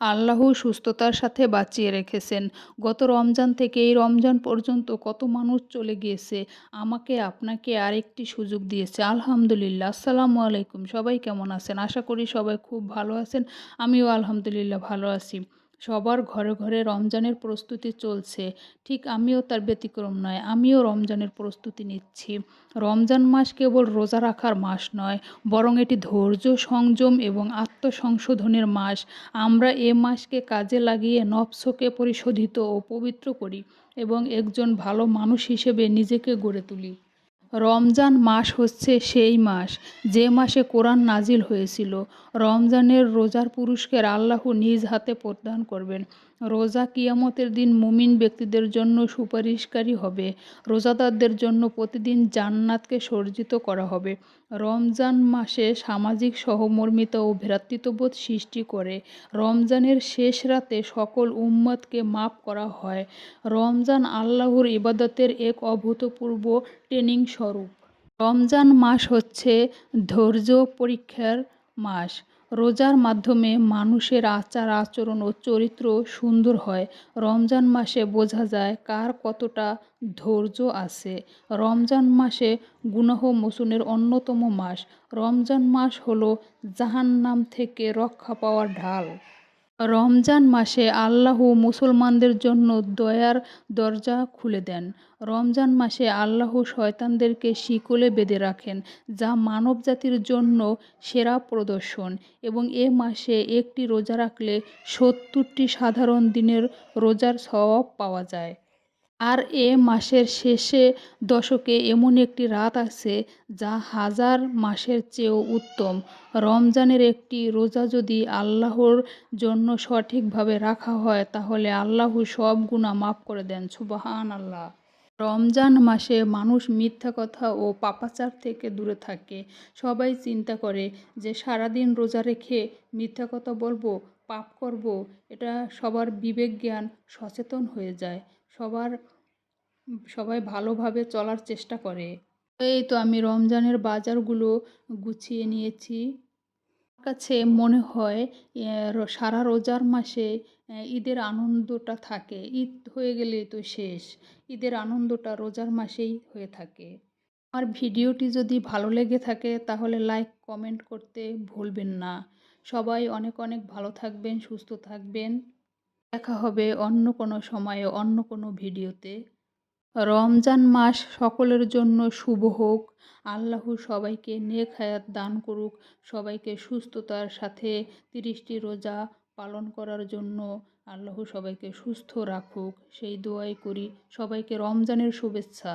আল্লাহ সুস্থতার সাথে বাঁচিয়ে রেখেছেন। গত রমজান থেকে এই রমজান পর্যন্ত কত মানুষ চলে গিয়েছে, আমাকে, আপনাকে আরেকটি সুযোগ দিয়েছে। আলহামদুলিল্লাহ। আসসালামু আলাইকুম। সবাই কেমন আছেন? আশা করি সবাই খুব ভালো আছেন। আমিও আলহামদুলিল্লাহ ভালো আছি। সবার ঘরে ঘরে রমজানের প্রস্তুতি চলছে। ঠিক আমিও তার ব্যতিক্রম নয়, আমিও রমজানের প্রস্তুতি নিচ্ছি। রমজান মাস কেবল রোজা রাখার মাস নয়, বরং এটি ধৈর্য সংযম এবং আত্মসংশোধনের মাস। আমরা এ মাসকে কাজে লাগিয়ে নফসকে পরিশোধিত ও পবিত্র করি এবং একজন ভালো মানুষ হিসেবে নিজেকে গড়ে তুলি। রমজান মাস হচ্ছে সেই মাস। যে মাসে কোরআন নাজিল হয়েছিল, রমজানের রোজার পুরুষকে আল্লাহ নিজ হাতে প্রদান করবেন। রোজা কিয়ামতের দিন মুমিন ব্যক্তিদের জন্য সুপারিশকারী হবে। রোজাদারদের জন্য প্রতিদিন জান্নাতকে সর্জিত করা হবে। রমজান মাসে সামাজিক সহমর্মিতা ও ভ্রাতৃত্ববোধ সৃষ্টি করে। রমজানের শেষ রাতে সকল উম্মতকে মাফ করা হয়। রমজান আল্লাহর ইবাদতের এক অভূতপূর্ব ট্রেনিং স্বরূপ। রমজান মাস হচ্ছে ধৈর্য পরীক্ষার মাস। রোজার মাধ্যমে মানুষের আচার, আচরণ ও চরিত্র সুন্দর হয়। রমজান মাসে বোঝা যায় কার কতটা ধৈর্য আছে। রমজান মাসে গুনাহ মোচনের অন্যতম মাস। রমজান মাস হলো জাহান্নাম থেকে রক্ষা পাওয়ার ঢাল। রমজান মাসে আল্লাহ মুসলমানদের জন্য দয়ার দরজা খুলে দেন। রমজান মাসে আল্লাহ শয়তানদেরকে শিকলে বেঁধে রাখেন, যা মানব জাতির জন্য সেরা প্রদর্শন। এবং এ মাসে একটি রোজা রাখলে সত্তরটি সাধারণ দিনের রোজার স্বভাব পাওয়া যায়। আর এ মাসের শেষে দশকে এমন একটি রাত আছে যা হাজার মাসের চেয়েও উত্তম। রমজানের একটি রোজা যদি আল্লাহর জন্য সঠিকভাবে রাখা হয়, তাহলে আল্লাহ সব গুণা মাফ করে দেন। সুবাহান আল্লাহ রমজান মাসে মানুষ মিথ্যা কথা ও পাপাচার থেকে দূরে থাকে। সবাই চিন্তা করে যে সারাদিন রোজা রেখে মিথ্যা কথা বলব, পাপ করব, এটা সবার বিবেক জ্ঞান সচেতন হয়ে যায়। সবার, সবাই ভালোভাবে চলার চেষ্টা করে। এই তো আমি রমজানের বাজারগুলো গুছিয়ে নিয়েছি। কাছে মনে হয় সারা রোজার মাসে ঈদের আনন্দটা থাকে। ঈদ হয়ে গেলে তো শেষ। ঈদের আনন্দটা রোজার মাসেই হয়ে থাকে। আমার ভিডিওটি যদি ভালো লেগে থাকে, তাহলে লাইক, কমেন্ট করতে ভুলবেন না। সবাই অনেক অনেক ভালো থাকবেন, সুস্থ থাকবেন। দেখা হবে অন্য কোনো সময়ে, অন্য কোনো ভিডিওতে। রমজান মাস সকলের জন্য শুভ হোক। আল্লাহ সবাইকে নেক হায়াত দান করুক। সবাইকে সুস্থতার সাথে তিরিশটি রোজা পালন করার জন্য আল্লাহ সবাইকে সুস্থ রাখুক। সেই দোয়াই করি সবাইকে রমজানের শুভেচ্ছা।